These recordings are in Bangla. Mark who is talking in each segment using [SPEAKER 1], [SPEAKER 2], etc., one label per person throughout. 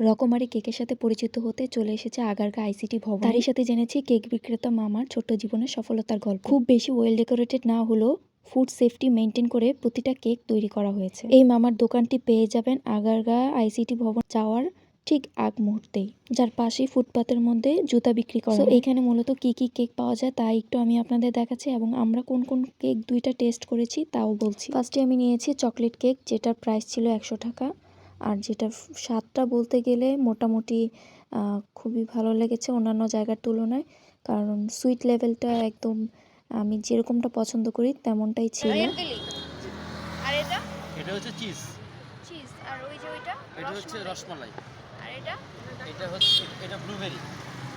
[SPEAKER 1] রকমারি কেকের সাথে পরিচিত হতে চলে এসেছে আগারগা আইসিটি ভবন। তারই সাথে জেনেছি কেক বিক্রেতা মামার ছোট্ট জীবনের সফলতার গল্প। খুব বেশি ওয়েল ডেকোরেটেড না হলেও ফুড সেফটি মেনটেন করে প্রতিটা কেক তৈরি করা হয়েছে। এই মামার দোকানটি পেয়ে যাবেন আগারগা আইসিটি ভবন যাওয়ার ঠিক আগ মুহূর্তেই যার পাশেই ফুটপাতের মধ্যে জুতা বিক্রি করা। এখানে মূলত কি কি কেক পাওয়া যায় তা একটু আমি আপনাদের দেখাচ্ছি এবং আমরা কোন কোন কেক দুইটা টেস্ট করেছি তাও বলছি। ফার্স্টে আমি নিয়েছি চকলেট কেক যেটার প্রাইস ছিল একশো টাকা। আর যেটা স্বাদটা বলতে গেলে মোটামুটি খুবই ভালো লেগেছে অন্যান্য জায়গার তুলনায়। কারণ সুইট লেভেলটা একদম আমি যেরকমটা পছন্দ করি তেমনটাই ছিল।
[SPEAKER 2] আর এটা?
[SPEAKER 3] এটা হচ্ছে চিজ
[SPEAKER 2] চিজ আর ওই যে ওইটা?
[SPEAKER 3] এটা হচ্ছে
[SPEAKER 2] রসমালাই।
[SPEAKER 3] রসমালাই।
[SPEAKER 2] আর এটা?
[SPEAKER 3] এটা হচ্ছে এটা ব্লুবেরি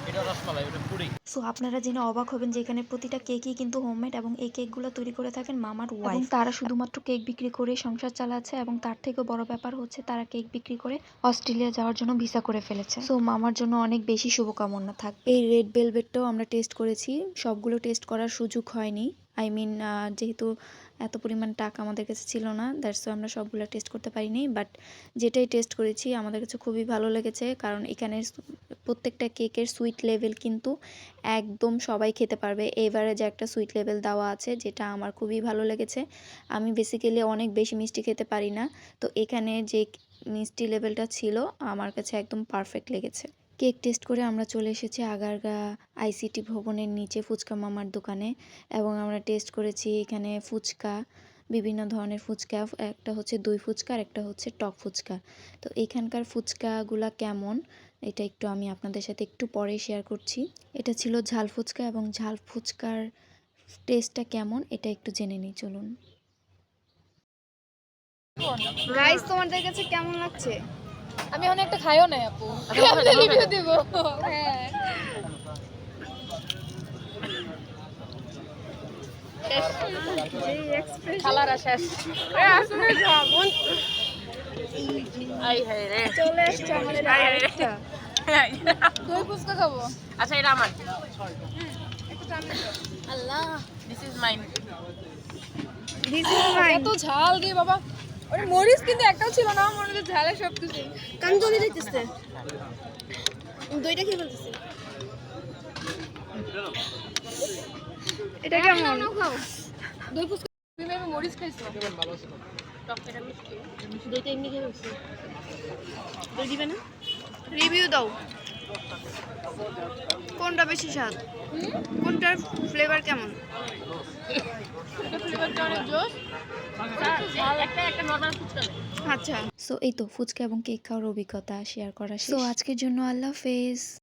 [SPEAKER 3] এটা রসমালাই এটা পুডিং
[SPEAKER 1] সো আপনারা জেনে অবাক হবেন যে এখানে প্রতিটা কেকই কিন্তু হোমমেড এবং এই কেকগুলো তৈরি করে থাকেন মামার ওয়াইফ তারা শুধুমাত্র কেক বিক্রি করে সংসার চালাচ্ছে এবং তার থেকেও বড় ব্যাপার হচ্ছে তারা কেক বিক্রি করে অস্ট্রেলিয়া যাওয়ার জন্য ভিসা করে ফেলেছে। সো মামার জন্য অনেক বেশি শুভকামনা থাক এই রেড ভেলভেটটাও আমরা টেস্ট করেছি। সবগুলো টেস্ট করার সুযোগ হয়নি। আই মিন যেহেতু এত পরিমাণ টাকা আমাদের কাছে ছিল না দ্যাটস আমরা সবগুলো টেস্ট করতে পারিনি। বাট যেটাই টেস্ট করেছি আমাদের কাছে খুবই ভালো লেগেছে। কারণ এখানে প্রত্যেকটা কেকের সুইট লেভেল কিন্তু একদম সবাই খেতে পারবে। এভারেজ একটা সুইট লেভেল দেওয়া আছে, যেটা আমার খুবই ভালো লেগেছে। আমি বেসিক্যালি অনেক বেশি মিষ্টি খেতে পারি না। তো এখানে যে মিষ্টি লেভেলটা ছিল, আমার কাছে একদম পারফেক্ট লেগেছে। কেক টেস্ট করে আমরা চলে এসেছি আগারগা আইসিটি ভবনের নিচে ফুচকা মামার দোকানে। এবং আমরা টেস্ট করেছি এখানে ফুচকা। বিভিন্ন ধরনের ফুচকা একটা হচ্ছে দই ফুচকা আর একটা হচ্ছে টক ফুচকা। তো এখানকার ফুচকাগুলা কেমন? এটা একটু আমি আপনাদের সাথে একটু পরে শেয়ার করছি। এটা ছিল ঝাল ফুচকা এবং ঝাল ফুচকার টেস্টটা কেমন? এটা একটু জেনে নিই চলুন।
[SPEAKER 2] রাইস তোমাদের কাছে কেমন লাগছে?
[SPEAKER 4] আমি অনেকটা একটা খাইও নাই আপু। রিভিউ দিব। হ্যাঁ। খালারা শেষ আই হাই রে।
[SPEAKER 2] চলে আসছে আমাদের
[SPEAKER 4] দই ফুচকা খাব?
[SPEAKER 5] আচ্ছা এটা আমার।
[SPEAKER 4] আল্লাহ।
[SPEAKER 5] This is mine
[SPEAKER 2] this is mine
[SPEAKER 4] এত ঝাল রে বাবা। ওরে মরিচ কিন্তু একটাও ছিল না মনে হচ্ছে ঝালে সব কিছু
[SPEAKER 2] কান জমি দিতেছে। দইটা খেয়ে ফেলতেছে। এটা কেমন?
[SPEAKER 4] দই ফুচকা তুমি আমি মরিচ খাইছো।
[SPEAKER 5] দইটা এমনি খেয়ে
[SPEAKER 2] দই দিবে না? রিভিউ দাও। কোনটা বেশি স্বাদ? কোনটার ফ্লেভার কেমন? আচ্ছা।
[SPEAKER 1] সো এই তো ফুচকা এবং কেক খাওয়ার অভিজ্ঞতা শেয়ার করা সো আজকের জন্য আল্লাহ হাফেজ।